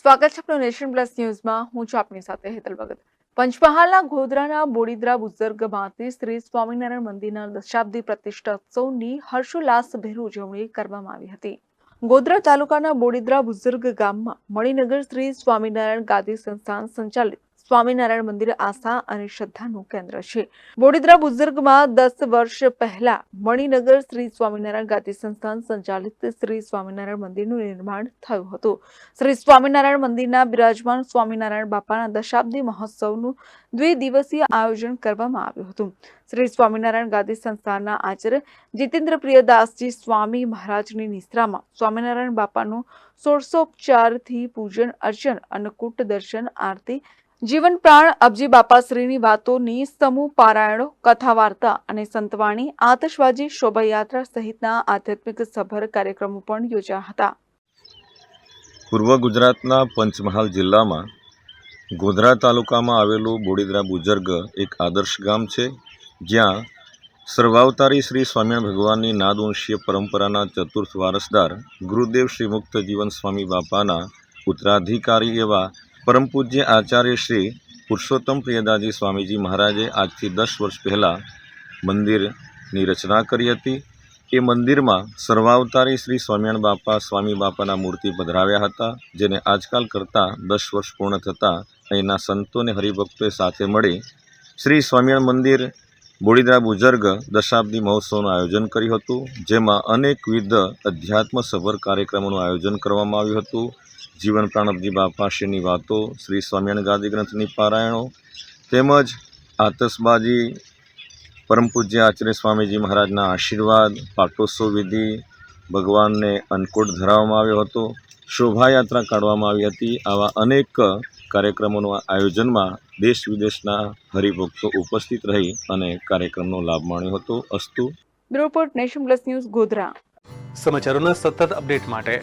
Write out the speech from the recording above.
સ્વાગત છે આપનું નેશન પ્લસ ન્યૂઝમાં. હું છું આપની સાથે હેતલ ભગત. પંચમહાલના ગોધરાના બોડીદ્રા બુઝુર્ગમાંથી શ્રી સ્વામિનારાયણ મંદિરના દશાબ્દી પ્રતિષ્ઠોત્સવની હર્ષોલ્લાસભેર ઉજવણી કરવામાં આવી હતી. ગોધરા તાલુકાના બોડીદ્રા બુઝર્ગ ગામમાં મણિનગર શ્રી સ્વામિનારાયણ ગાદી સંસ્થાન સંચાલિત સ્વામિનારાયણ મંદિર આસ્થા અને શ્રદ્ધાનું કેન્દ્ર છે. બોડીદ્રા બુઝુર્ગમાં દસ વર્ષ પહેલા મણિનગર શ્રી સ્વામિનારાયણ ગાદી સંસ્થાન સંચાલિત શ્રી સ્વામિનારાયણ મંદિરનું નિર્માણ થયું હતું. શ્રી સ્વામિનારાયણ મંદિરના બિરાજમાન સ્વામિનારાયણ બાપાના દશાબ્દી મહોત્સવનું દ્વિદિવસીય આયોજન કરવામાં આવ્યું હતું. શ્રી સ્વામિનારાયણ ગાદી સંસ્થાનના આચાર્ય જીતેન્દ્ર પ્રિયદાસજી સ્વામી મહારાજની નિશ્રામાં સ્વામિનારાયણ બાપાનું સોળસોપચારથી પૂજન અર્ચન અન્નકૂટ દર્શન આરતી જીવન પ્રાણ અબજી બાપાશ્રીની વાતોની સમૂહ પારાયણો કથા વાર્તા અને સંતવાણી આતશબાજી શોભાયાત્રા સહિતના આધ્યાત્મિક સભર કાર્યક્રમો પણ યોજ્યા હતા. પૂર્વ ગુજરાતના પંચમહાલ જિલ્લામાં ગોધરા તાલુકામાં આવેલું બોડીદરા બુજર્ગ એક આદર્શ ગામ છે, જ્યાં સર્વાવતારી શ્રી સ્વામિનારાયણ ભગવાનની નાદવંશીય પરંપરાના ચતુર્થ વારસદાર ગુરુદેવ શ્રી મુક્ત જીવન સ્વામી બાપાના ઉત્તરાધિકારી એવા પરમ પૂજ્ય આચાર્ય શ્રી પુરુષોત્તમ પ્રિયદાજી સ્વામીજી મહારાજે આજથી દસ વર્ષ પહેલાં મંદિરની રચના કરી હતી. એ મંદિરમાં સર્વાવતારી શ્રી સ્વામિયાણ બાપા, સ્વામી બાપાના મૂર્તિ પધરાવ્યા હતા, જેને આજકાલ કરતાં દસ વર્ષ પૂર્ણ થતાં અહીંના સંતો અને હરિભક્તોએ સાથે મળી શ્રી સ્વામિયાણ મંદિર બોડીદરા બુજર્ગ દશાબ્દી મહોત્સવનું આયોજન કર્યું હતું, જેમાં અનેકવિધ અધ્યાત્મ સભર કાર્યક્રમોનું આયોજન કરવામાં આવ્યું હતું. જીવન પ્રાણપજી બાપાશ્રીની વાતો શ્રી સ્વામિનારાયણ ગાદી ગ્રંથની પારાયણો તેમજ આતશબાજી પરમ પૂજ્ય આચાર્ય સ્વામીજી મહારાજના આશીર્વાદ પાટોત્સવ વિધિ ભગવાનને અન્નકૂટ ધરાવવામાં આવ્યો હતો. શોભાયાત્રા કાઢવામાં આવી હતી. આવા અનેક કાર્યક્રમોના આયોજનમાં દેશ વિદેશના હરિભક્તો ઉપસ્થિત રહી અને કાર્યક્રમનો લાભ માણ્યો હતો. અસ્તુ. Report nation plus news Godhra. સમાચારોના સતત અપડેટ માટે